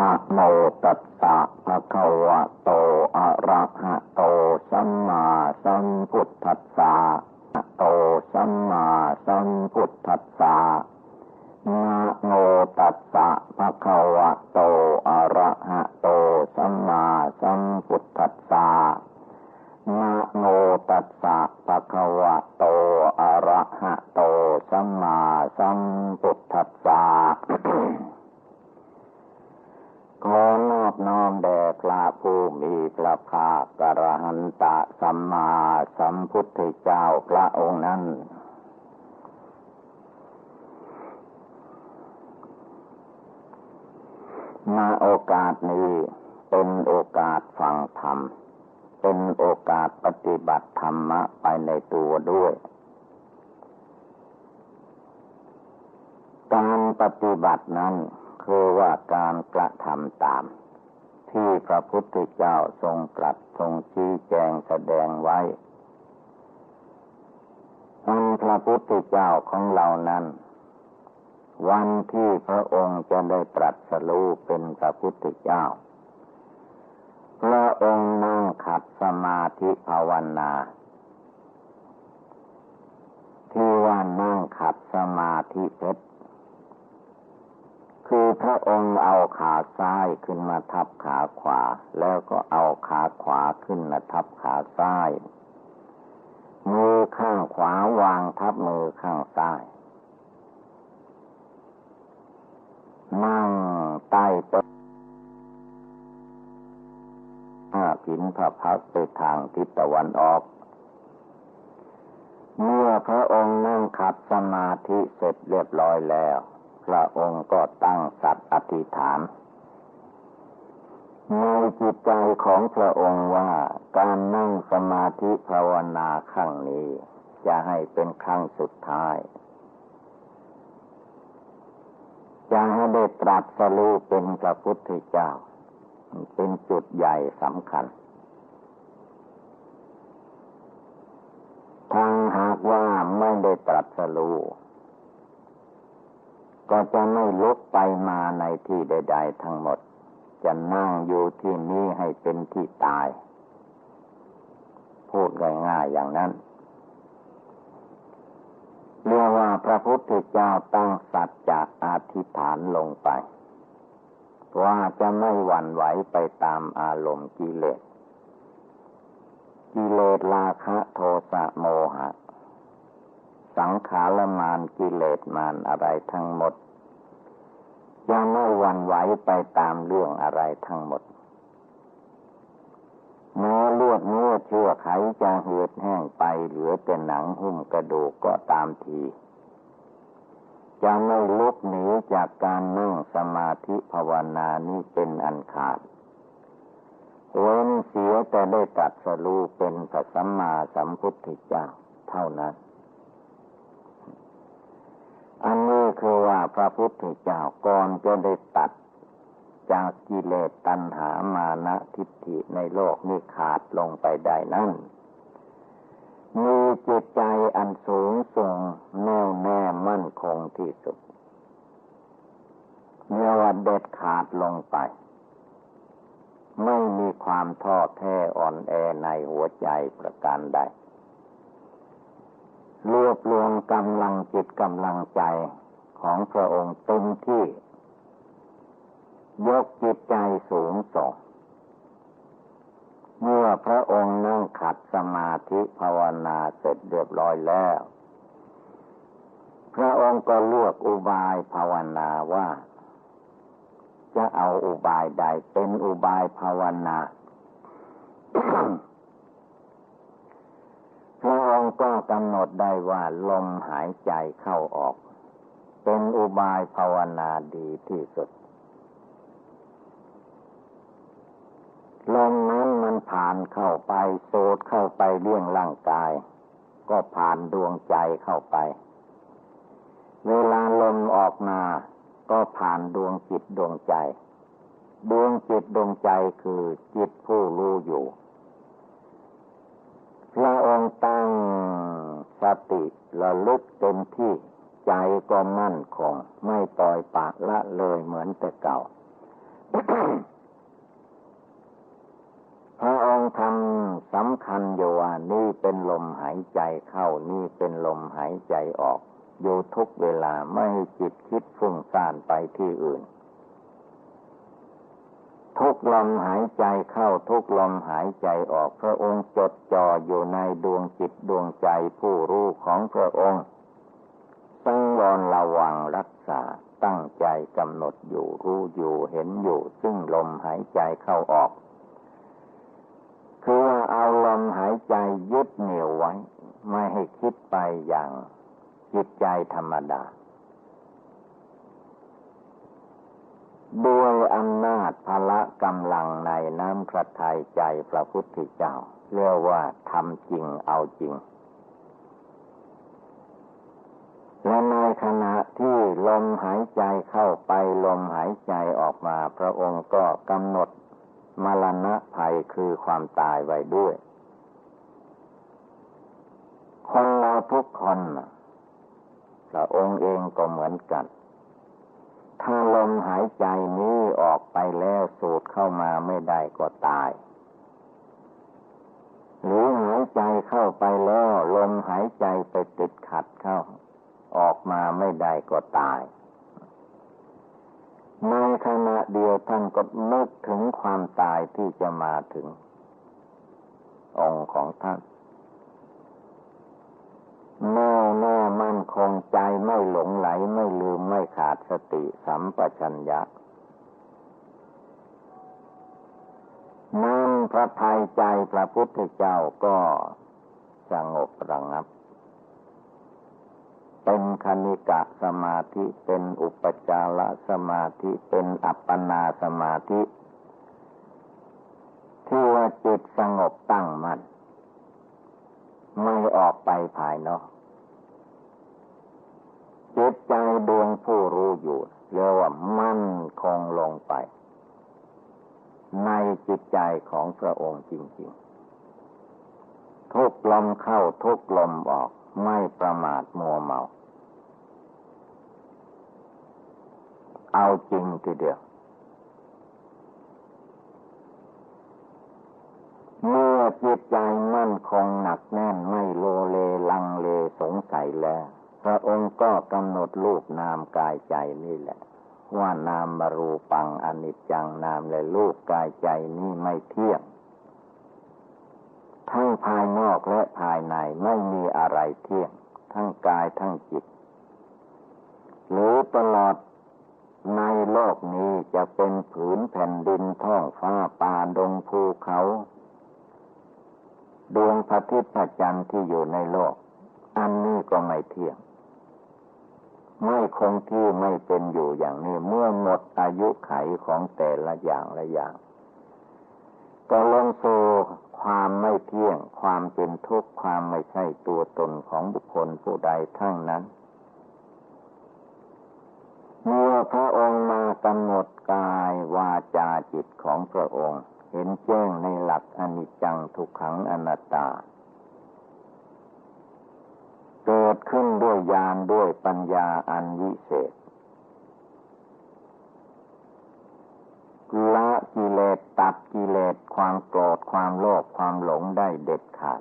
นะโมตัสสะภะคะวะโต อะระหะโต สัมมาสัมพุทธัสสะโต สัมมาสัมพุทธัสสะนะโมตัสสะภะคะวะโต อะระหะโต สัมมาสัมพุทธัสสะนะโมตัสสะภะคะวะโต อะระหะโต สัมมาสัมพุทธัสสะ ขอนอบน้อมแด่พระผู้มีพระภาคกระหันตะสัมมาสัมพุทธเจ้าพระองค์นั้น มาโอกาสนี้เป็นโอกาสฟังธรรม เป็นโอกาสปฏิบัติธรรมะไปในตัวด้วย การปฏิบัตินั้น คือว่าการกระทำตาม ที่พระพุทธเจ้าทรงตรัสทรงชี้แจงแสดงไว้อันพระพุทธเจ้าของเรานั้น วันที่พระองค์จะได้ตรัสรู้เป็นพระพุทธเจ้า พระองค์นั่งขัดสมาธิภาวนาที่ว่านั่งขัดสมาธิเพชร ระองค์เอาขาซ้ายขึ้นมาทับขาขวา แล้วก็เอาขาขวาขึ้นมาทับขาซ้าย มือข้างขวาวางทับมือข้างซ้ายนั่งใต้ต้นห้าผินพระพักไปทางทิศตะวันออก เมื่อพระองค์นั่งขัดสมาธิเสร็จเรียบร้อยแล้ว พระองค์ก็ตั้งสัตว์อธิษฐานในจิตใจของพระองค์ว่าการนั่งสมาธิภาวนาครั้งนี้ จะให้เป็นครั้งสุดท้าย จะให้ได้ตรัสรู้เป็นพระพุทธเจ้า เป็นจุดใหญ่สำคัญทางหากว่าไม่ได้ตรัสรู้ ก็จะไม่ลุกไปมาในที่ใด ๆ ทั้งหมด จะนั่งอยู่ที่นี้ให้เป็นที่ตาย พูดง่ายๆอย่างนั้นเรียกว่าพระพุทธเจ้าตั้งสัจจะอธิษฐานลงไป ว่าจะไม่หวั่นไหวไปตามอารมณ์กิเลสกิเลสราคะโทสะโมหะ สังขารมานกิเลสมานอะไรทั้งหมด ยังไม่หวั่นไหวไปตามเรื่องอะไรทั้งหมดเนื้อเลือดเนื้อเชื่อไขจะเหือดแห้งไปเหลือแต่หนังหุ้มกระดูกก็ตามทีจะไม่ลุกหนีจากการนั่งสมาธิภาวนานี้เป็นอันขาดเว้นเสียแต่ได้ตัดสรู้เป็นพระสัมมาสัมพุทธเจ้า เท่านั้น อันนี้คือว่าพระพุทธเจ้าก่อนจะได้ตัด จากกิเลสตัณหามานะทิฏฐิในโลกนี้ขาดลงไปได้นั้นมีจิตใจอันสูงส่งแน่วแน่มั่นคงที่สุดเมื่อว่าเด็ดขาดลงไป ไม่มีความท้อแท้อ่อนแอในหัวใจประการใด รวบรวมกำลังจิตกำลังใจของพระองค์เต็มที่ ยกจิตใจสูงส่งเมื่อพระองค์นั่งขัดสมาธิภาวนาเสร็จเรียบร้อยแล้ว พระองค์ก็เลือกอุบายภาวนาว่า จะเอาอุบายใดเป็นอุบายภาวนา พระองค์ก็กำหนดได้ว่าลมหายใจเข้าออก เป็นอุบายภาวนาดีที่สุดลมนั้นมันผ่านเข้าไปโสดเข้าไปเลี้ยงร่างกาย ก็ผ่านดวงใจเข้าไป เวลาลมออกมา ก็ผ่านดวงจิตดวงใจ ดวงจิตดวงใจคือจิตผู้รู้อยู่ พระองค์ตั้งสติระลึกเต็มที่ใจก็มั่นคงไม่ปล่อยปากละเลยเหมือนแต่เก่าพระองค์ทำสำคัญอยู่ว่านี่เป็นลมหายใจเข้านี่เป็นลมหายใจออก อยู่ทุกเวลาไม่จิตคิดฟุ้งซ่านไปที่อื่น ทุกลมหายใจเข้าทุกลมหายใจออกพระองค์จดจ่ออยู่ในดวงจิตดวงใจผู้รู้ของพระองค์สังวรระวังรักษาตั้งใจกำหนดอยู่รู้อยู่เห็นอยู่ ซึ่งลมหายใจเข้าออก คือว่าเอาลมหายใจยึดเหนี่ยวไว้ ไม่ให้คิดไปอย่างจิตใจธรรมดา ด้วยอำนาจพละกำลังในน้ำพระทัยใจพระพุทธเจ้า เรียกว่าทำจริงเอาจริง และในขณะที่ลมหายใจเข้าไปลมหายใจออกมา พระองค์ก็กำหนดมรณะภัยคือความตายไว้ด้วย คนเราทุกคนพระองค์เองก็เหมือนกัน ถ้าลมหายใจนี้ออกไปแล้วสูดเข้ามาไม่ได้ก็ตาย หรือหายใจเข้าไปแล้วลมหายใจไปติดขัดเข้า ออกมาไม่ได้ก็ตาย ในขณะเดียวท่านก็นึกถึงความตายที่จะมาถึง องค์ของท่านแน่ แน่มั่นคงใจไม่หลงไหลไม่ลืมไม่ขาดสติสัมปชัญญะนั่นพระทัยใจพระพุทธเจ้าก็สงบระงับ เป็นคณิกะสมาธิเป็นอุปจารสมาธิเป็นอัปปนาสมาธิที่ว่าจิตสงบตั้งมัน่นไม่ออกไปภายนอก จิตใจดวงผู้รู้อยู่เรียกว่ามั่นคงลงไป ในจิตใจของพระองค์จริง ๆ ทุกลมเข้าทุกลมออกไม่ประมาทมัวเมา เอาจริงทีเดียวเมื่อจิตใจมั่นคงหนักแน่นไม่โลเลลังเลสงสัยแล้ว ระองค์ก็กำหนดรูปนามกายใจนี่แหละ ว่านามบรูปังอนิจจังนามและรูปกายใจนี้ไม่เที่ยงทั้งภายนอกและภายในไม่มีอะไรเที่ยง ทั้งกายทั้งจิต หรือตลอดในโลกนี้จะเป็นผืนแผ่นดินท้องฟ้าป่าดงภูเขา ดวงพระทิตย์พระจันทร์ที่อยู่ในโลก อันนี้ก็ไม่เที่ยง ไม่คงที่ไม่เป็นอยู่อย่างนี้ เมื่อหมดอายุไขของแต่ละอย่างละอย่างก็ลงสู่ความไม่เที่ยง ความเป็นทุกข์ความไม่ใช่ตัวตนของบุคคลผู้ใดทั้งนั้น เมื่อพระองค์มากำหนดกายวาจาจิตของพระองค์ เห็นแจ้งในหลักอนิจจังทุกขังอนัตตา เกิดขึ้นด้วยญาณด้วยปัญญาอันวิเศษละกิเลสตัดกิเลสความโกรธความโลภความหลงได้เด็ดขาด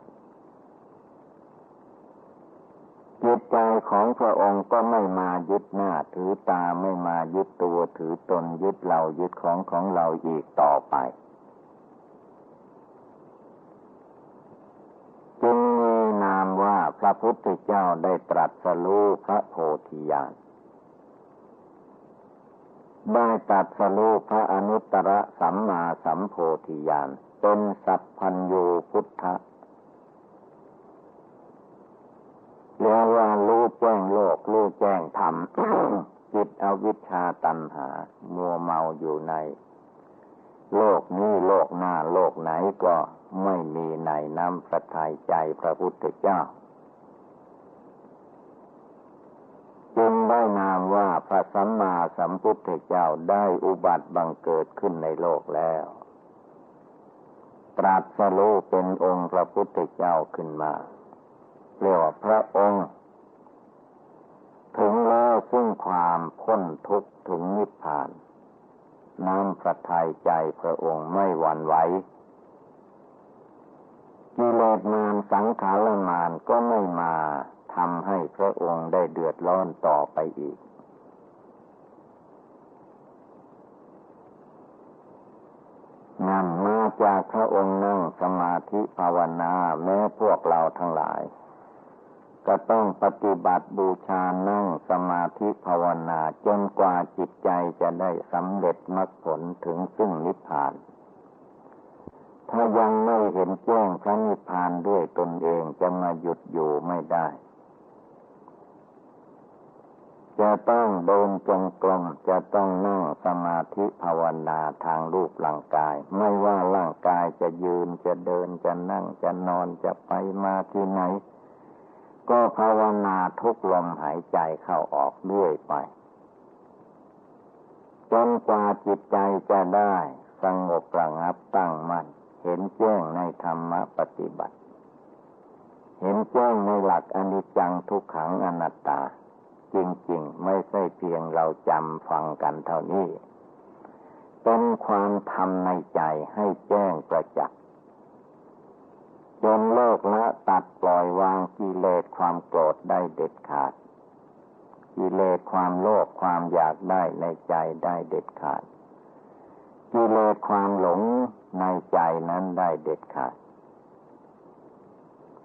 จิตใจของพระองค์ก็ไม่มายึดหน้าถือตาไม่มายึดตัวถือตนยึดเรายึดของของเราอีกต่อไป พระพุทธเจ้าได้ตรัสรู้พระโพธิญาณได้ตรัสรู้พระอนุตตรสัมมาสัมโพธิญาณเป็นสัพพัญญูพุทธะเรียกว่ารู้แจ้งโลกรู้แจ้งธรรมจิตอวิชชาตัณหา มัวเมาอยู่ใน โลกนี้โลกหน้าโลกไหนก็ไม่มีในน้ำพระทัยใจพระพุทธเจ้า จึง ได้นามว่าพระสัมมาสัมพุทธเจ้าได้อุบัติบังเกิดขึ้นในโลกแล้ว ตรัสรู้เป็นองค์พระพุทธเจ้าขึ้นมา เรียกว่าพระองค์ ถึงแล้วซึ่งความพ้นทุกข์ถึงนิพพานน้ำพระทัยใจพระองค์ไม่หวั่นไหวกิเลสมารสังขารมารก็ไม่มา ทำให้พระองค์ได้เดือดร้อนต่อไปอีก นั่นมาจากพระองค์นั่งสมาธิภาวนาแม้พวกเราทั้งหลาย ก็ต้องปฏิบัติบูชานั่งสมาธิภาวนาจนกว่าจิตใจจะได้สำเร็จมรรคผลถึงซึ่งนิพพานถ้ายังไม่เห็นแจ้งพระนิพพานด้วยตนเองจะมาหยุดอยู่ไม่ได้ จะต้องเดินจงกรมจะต้องนั่งสมาธิภาวนาทางรูปร่างกาย ไม่ว่าร่างกายจะยืนจะเดินจะนั่งจะนอนจะไปมาที่ไหน ก็ภาวนาทุกลมหายใจเข้าออกเรื่อยไปจนกว่าจิตใจจะได้สงบระงับตั้งมัน่นเห็นแจ้งในธรรมปฏิบัติ เห็นแจ้งในหลักอนิจจังทุกขังอนัตตา จริงๆ ไม่ใช่เพียงเราจำฟังกันเท่านี้ เป็นความทำในใจให้แจ้งประจักษ์จนเลิกละตัดปล่อยวางกิเลสความโกรธได้เด็ดขาด กิเลสความโลภความอยากได้ในใจได้เด็ดขาด กิเลสความหลงในใจนั้นได้เด็ดขาด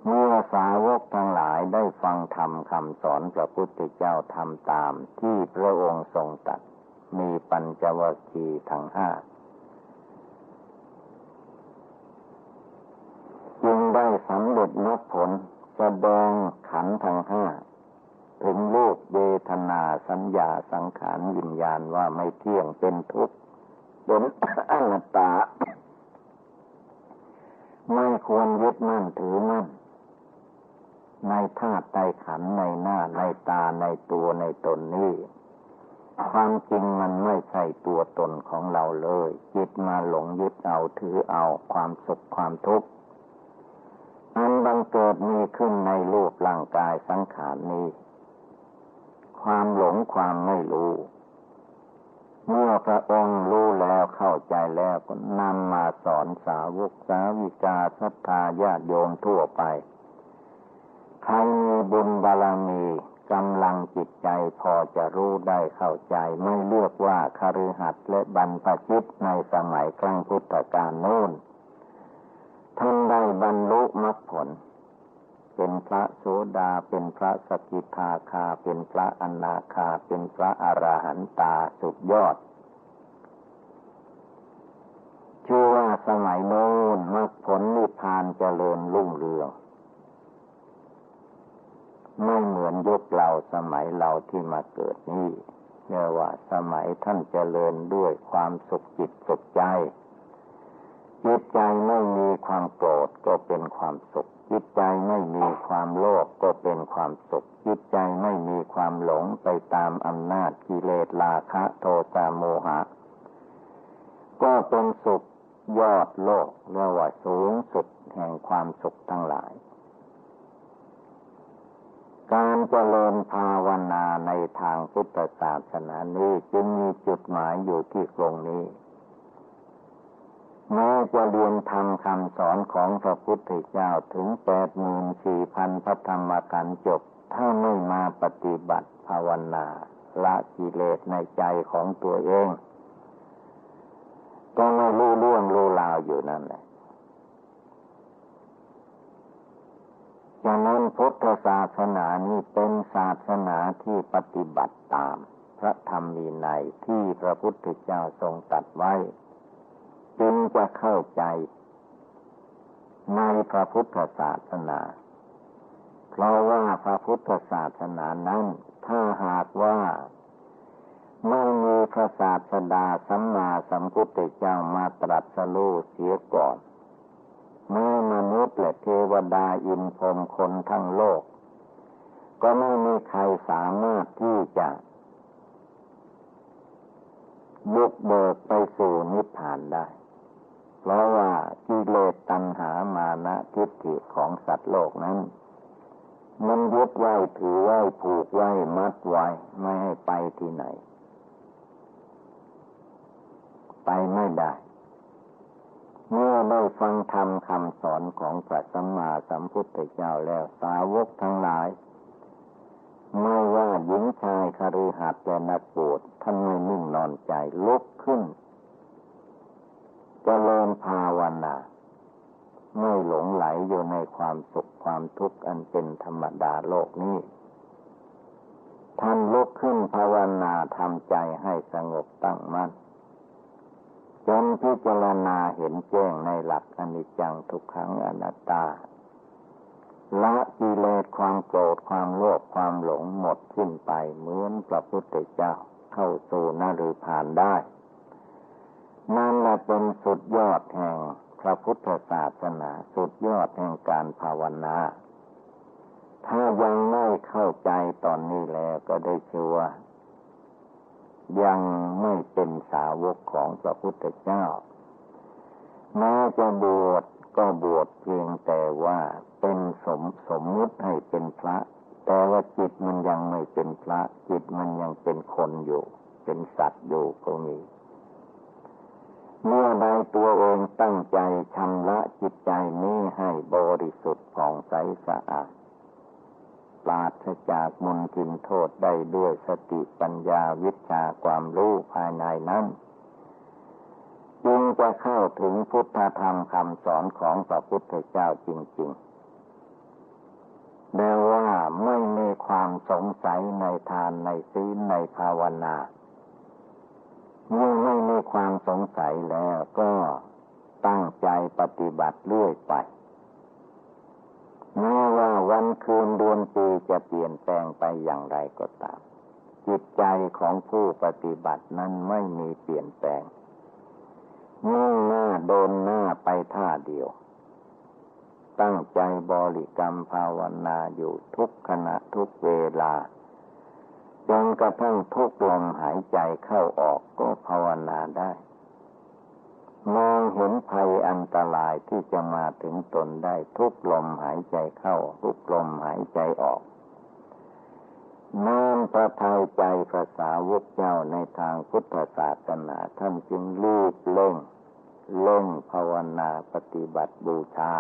เมื่อสาวกทั้งหลายได้ฟังธรรมคำสอนพระพุทธเจ้าทำตามที่พระองค์ทรงตัด มีปัญจวัคคีย์ทั้งห้าจึงได้สำเร็จมรรคผลแสดงขันทั้งห้าถึงรูปเวทนาสัญญาสังขารวิญญาณว่าไม่เที่ยงเป็นทุกข์เป็นอนัตตา ไม่ควรยึดมั่นถือมั่น ในธาตุในขันในหน้าในตาในตัวในตนนี้ความจริงมันไม่ใช่ตัวตนของเราเลยจิตมาหลงยึดเอาถือเอาความสุขความทุกข์อันบังเกิดมีขึ้นในรูปร่างกายสังขารนี้ ความหลงความไม่รู้ เมื่อพระองค์รู้แล้วเข้าใจแล้วก็นำมาสอนสาวกสาวิกาศรัทธาญาติโยมทั่วไป ใครมีบุญบารมีกำลังจิตใจพอจะรู้ได้เข้าใจ ไม่เลือกว่าคฤหัสถ์และบรรพชิตในสมัยครั้งพุทธกาลโน้นท่านได้บรรลุมรรคผล เป็นพระโสดาเป็นพระสกิทาคา เป็นพระอนาคา เป็นพระอราหันตาสุดยอดชื่อว่าสมัยโน้นมรรคผลนิพพานเจริญรุ่งเรือง ไม่เหมือนยุคเราสมัยเราที่มาเกิดนี้เรียกว่าสมัยท่านเจริญด้วยความสุขจิตสุขใจจิตใจไม่มีความโกรธก็เป็นความสุข จิตใจไม่มีความโลภก็เป็นความสุข จิตใจไม่มีความหลงไปตามอำนาจกิเลสราคะโทสะโมหะ ก็เป็นสุขยอดโลกเรียกว่าสูงสุดแห่งความสุขทั้งหลาย การเจริญภาวนาในทางพุทธศาสนานี้จึงมีจุดหมายอยู่ที่ตรงนี้แม้จะเรียนทำคำสอนของพระพุทธเจ้าถึงแปดหมื่นสี่พันพระธรรมขันจบ ถ้าไม่มาปฏิบัติภาวนาละกิเลสในใจของตัวเอง ก็ไม่รู้ล่วงรู้ลาวอยู่นั่นแหละ ฉะนั้นพุทธศาสนานี้เป็นศาสนาที่ปฏิบัติตาม พระธรรมมีในที่พระพุทธเจ้าทรงตัดไว้ จึงจะเข้าใจ ในพระพุทธศาสนา เพราะว่าพระพุทธศาสนานั้น ถ้าหากว่าไม่มีพระศาสดาสัมมาสัมพุทธเจ้ามาตรัสรู้เสียก่อน แม้มนุษย์และเทวดาอินพรมคนทั้งโลก ก็ไม่มีใครสามารถที่จะยุกเบิกไปสู่นิพพานได้ เพราะว่ากิเลสตัณหามานะทิฏฐิของสัตว์โลกนั้น มันยึดไว้ถือไว้ผูกไว้มัดไว้ไม่ให้ไปที่ไหน ไปไม่ได้ ได้ฟังธรรมคำสอนของพระสัมมาสัมพุทธเจ้าแล้วสาวกทั้งหลาย ไม่ว่าหญิงชายคฤหัสถ์และนักบวชท่านไม่นิ่งนอนใจลุกขึ้นจเจริญภาวนาไม่หลงไหลอยู่ในความสุขความทุกข์อันเป็นธรรมดาโลกนี้ ท่านลุกขึ้นภาวนาทำใจให้สงบตั้งมั่น นพิจารณาเห็นแจ้งในหลักอนิจจังทุกขังอนัตตาละกิเลสความโกรธความโลภความหลงหมดสิ้นไปเหมือนพระพุทธเจ้าเข้าสู่นรผ่านได้ นั่นแหละเป็นสุดยอดแห่งพระพุทธศาสนาสุดยอดแห่งการภาวนา ถ้ายังไม่เข้าใจตอนนี้แล้วก็ได้ชื่อว่า ยังไม่เป็นสาวกของพระพุทธเจ้าแม้จะบวชก็บวชเพียงแต่ว่าเป็นสมสมมุติให้เป็นพระ แต่ว่าจิตมันยังไม่เป็นพระ จิตมันยังเป็นคนอยู่ เป็นสัตว์อยู่ก็มีเมื่อใดตัวเองตั้งใจชำระจิตใจนี้ให้บริสุทธิ์ผ่องใสสะอาด ปราศจากมลทินโทษได้ด้วยสติปัญญาวิชาความรู้ภายในนั้นจึงจะเข้าถึงพุทธธรรมคำสอนของพระพุทธเจ้าจริงๆแม้ว่าไม่มีความสงสัยในทานในศีลในภาวนาเมื่อไม่มีความสงสัยแล้วก็ตั้งใจปฏิบัติเรื่อยไป แม้ว่าวันคืนเดือนปีจะเปลี่ยนแปลงไปอย่างไรก็ตาม จิตใจของผู้ปฏิบัตินั้นไม่มีเปลี่ยนแปลงมุ่งหน้าโดนหน้าไปท่าเดียว ตั้งใจบริกรรมภาวนาอยู่ทุกขณะทุกเวลาจนกระทั่งทุกลมหายใจเข้าออกก็ภาวนาได้ มองเห็นภัยอันตรายที่จะมาถึงตนได้ทุกลมหายใจเข้า ทุกลมหายใจออกน้อมประทัยใจภาษาวกเจ้าในทางพุทธศาสนาท่านจึงรีบเล่งเล่งภาวนาปฏิบัติบูชา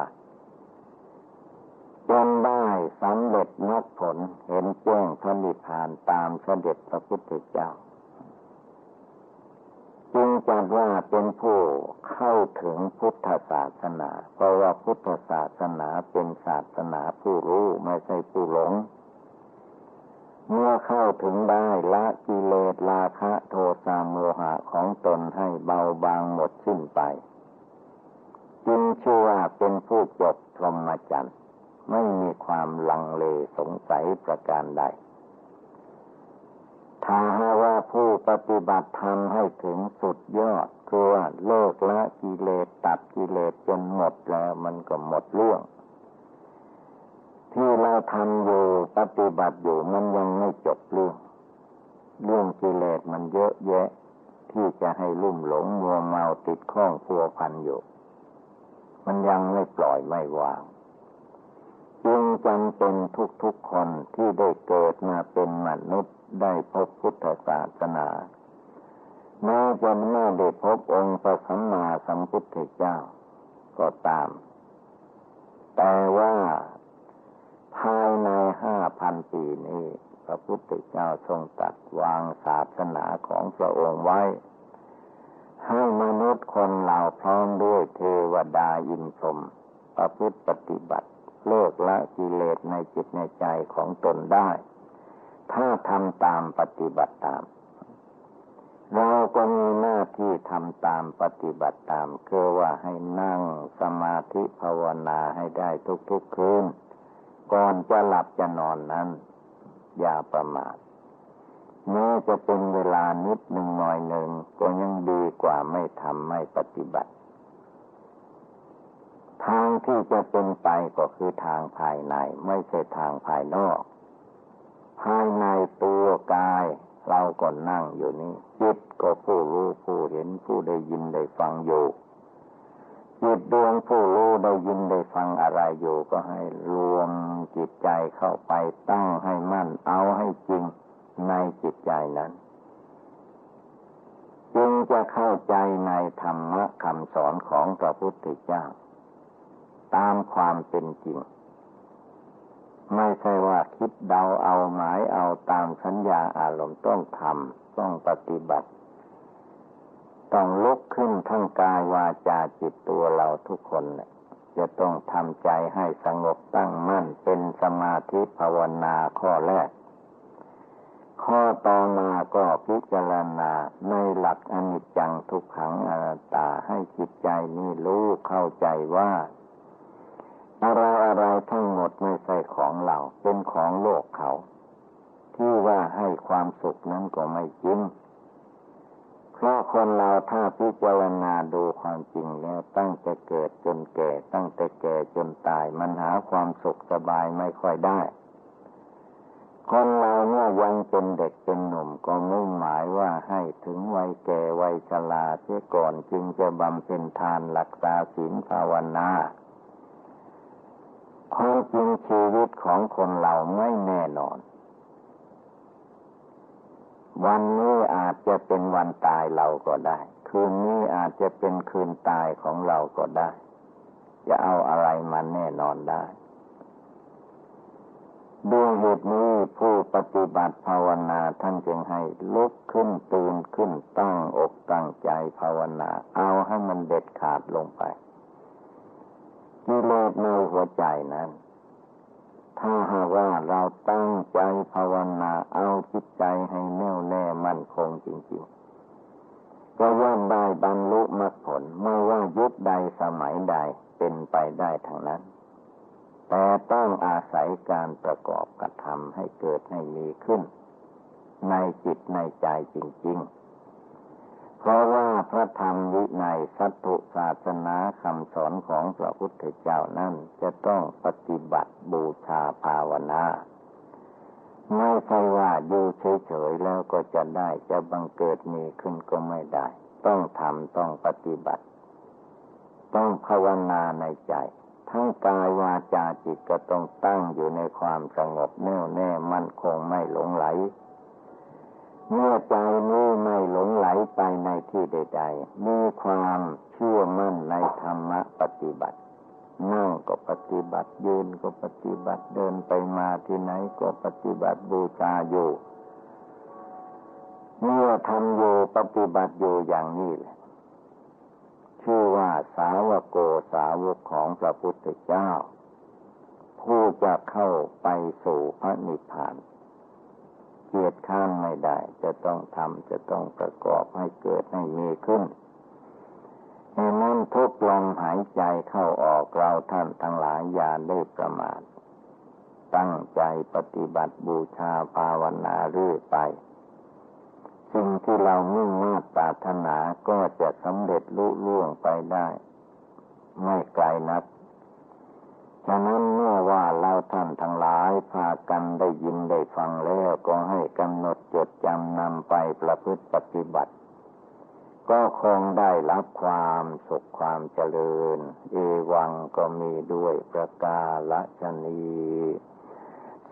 จนได้สำเร็จมรรคผลเห็นแจ้งพระนิพพานตามเสด็จพระพุทธเจ้า จึงจัดว่าเป็นผู้เข้าถึงพุทธศาสนา เพราะว่าพุทธศาสนาเป็นศาสนาผู้รู้ไม่ใช่ผู้หลง เมื่อเข้าถึงได้ละกิเลสราคะโทสะโมหะของตนให้เบาบางหมดสิ้นไป จึงชื่อว่าเป็นผู้จบพรหมจรรย์ไม่มีความลังเลสงสัยประการใดถ้าว่า ผู้ปฏิบัติธรรมให้ถึงสุดยอดคือว่าเลิกละกิเลสตัดกิเลสจนหมดแล้วมันก็หมดเรื่อง ที่เราทำอยู่ปฏิบัติอยู่มันยังไม่จบเรื่อง เรื่องกิเลสมันเยอะแยะ ที่จะให้ลุ่มหลงมัวเมาติดข้องพัวพันอยู่ มันยังไม่ปล่อยไม่วางจึงจำเป็นทุกๆคนที่ได้เกิดมาเป็นมนุษย์ ได้พบพุทธศาสนาแม้จะไม่ได้พบองค์พระสัมมาสัมพุทธเจ้า ก็ตาม แต่ว่าภายในห้าพันปีนี้ พระพุทธเจ้าทรงตัดวางศาสนาของพระองค์ไว้ ให้มนุษย์คนเหล่าพร้อมด้วยเทวดาอินทรมประพฤติปฏิบัติ เลิกละกิเลสในจิตในใจของตนได้ ถ้าทำตามปฏิบัติตาม เราก็มีหน้าที่ทำตามปฏิบัติตามคือว่าให้นั่งสมาธิภาวนาให้ได้ทุกๆคืนก่อนจะหลับจะนอนนั้น อย่าประมาทแม้จะเป็นเวลานิดหนึ่งหน่อยหนึ่งก็ยังดีกว่าไม่ทำไม่ปฏิบัติ ทางที่จะเป็นไปก็คือทางภายใน ไม่ใช่ทางภายนอก ภายในตัวกาย เราก็นั่งอยู่นี่จิตก็ผู้รู้ผู้เห็นผู้ได้ยินได้ฟังอยู่จิตดวงผู้รู้ได้ยินได้ฟังอะไรอยู่ ก็ให้รวมจิตใจเข้าไปตั้งให้มั่นเอาให้จริงในจิตใจนั้นจึงจะเข้าใจในธรรมะคำสอนของพระพุทธเจ้า ตามความเป็นจริง ไม่ใช่ว่าคิดเดาเอาหมายเอาตามสัญญาอารมณ์ต้องทำต้องปฏิบัติ ต้องลุกขึ้นทั้งกายวาจาจิตตัวเราทุกคนเลยจะต้องทำใจให้สงบตั้งมั่นเป็นสมาธิภาวนาข้อแรก ข้อต่อมาก็พิจารณาในหลักอนิจจังทุกขังอนัตตาให้จิตใจนี้รู้เข้าใจว่า อะไรอะไรทั้งหมดไม่ใช่ของเรา เป็นของโลกเขา ที่ว่าให้ความสุขนั้นก็ไม่จริง เพราะคนเราถ้าพิจารณาดูความจริงแล้วตั้งแต่เกิดจนแก่ ตั้งแต่แก่จนตาย มันหาความสุขสบายไม่ค่อยได้คนเราเมื่อยังเป็นเด็กเป็นหนุ่มก็มุ่งหมายว่าให้ถึงวัยแก่วัยชราเสียก่อนจึงจะบำเพ็ญทานรักษาศีลภาวนา ความจริงชีวิตของคนเราไม่แน่นอน วันนี้อาจจะเป็นวันตายเราก็ได้ คืนนี้อาจจะเป็นคืนตายของเราก็ได้ จะเอาอะไรมาแน่นอนได้ด้วยเหตุนี้ผู้ปฏิบัติภาวนาท่านจึงให้ลุกขึ้นตื่นขึ้นตั้งอกตั้งใจภาวนา เอาให้มันเด็ดขาดลงไป กิเลสในหัวใจนั้น ถ้าหากว่าเราตั้งใจภาวนาเอาจิตใจให้แน่วแน่มั่นคงจริงๆก็ย่อมได้บรรลุมรรคผลไม่ว่ายุคใดสมัยใดเป็นไปได้ทั้งนั้น แต่ต้องอาศัยการประกอบกระทำให้เกิดให้มีขึ้น ในจิตในใจจริง ๆ เพราะว่า พระธรรมวินัยสัตถุศาสนาคำสอนของพระพุทธเจ้านั้นจะต้องปฏิบัติบูชาภาวนาไม่ใช่ว่าอยู่เฉยๆแล้วก็จะได้จะบังเกิดมีขึ้นก็ไม่ได้ ต้องทำต้องปฏิบัติ ต้องภาวนาในใจ ทั้งกายวาจาจิตก็ต้องตั้งอยู่ในความสงบแน่วแน่มั่นคงไม่หลงไหล เมื่อใจนี้ไม่หลงไหลไปในที่ใด ๆ มีความเชื่อมั่นในธรรมะปฏิบัตินั่งก็ปฏิบัติยืนก็ปฏิบัติเดินไปมาที่ไหนก็ปฏิบัติบูชาอยู่เมื่อทำอยู่ปฏิบัติอยู่อย่างนี้แหละชื่อว่าสาวโกสาวกของพระพุทธเจ้า ผู้จะเข้าไปสู่พระนิพพาน เกียดข้านไม่ได้ จะต้องทำจะต้องประกอบให้เกิดให้มีขึ้นในนั้นทุกลมหายใจเข้าออกเราท่านทั้งหลายอย่าได้ประมาท ตั้งใจปฏิบัติบูชาภาวนาเรื่อยไป สิ่งที่เรามุ่งมา่ปรารถนาก็จะสำเร็จลุล่วงไปได้ ไม่ไกลนัก ฉะนั้นเมื่อเรา ท่านทั้งหลายพากันได้ยินได้ฟังแล้วก็ให้กำหนดจดจำนำไปประพฤติปฏิบัติ ก็คงได้รับความสุขความเจริญ เอวังก็มีด้วยประกาศชนี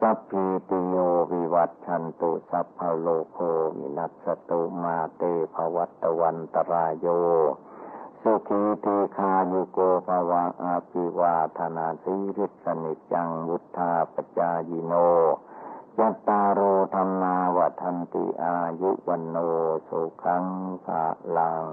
สัพพิติโยวิวัตชันตุสัพพโลโคมินัสตุมาเตภวัตวันตรายโย สุขีตีคายุโกภวะอาภิวาธนาสีริสนิจังวุธาปจายิโนยัตตาโรธรรมาวัฒนติอายุวันโนสุขังภาลัง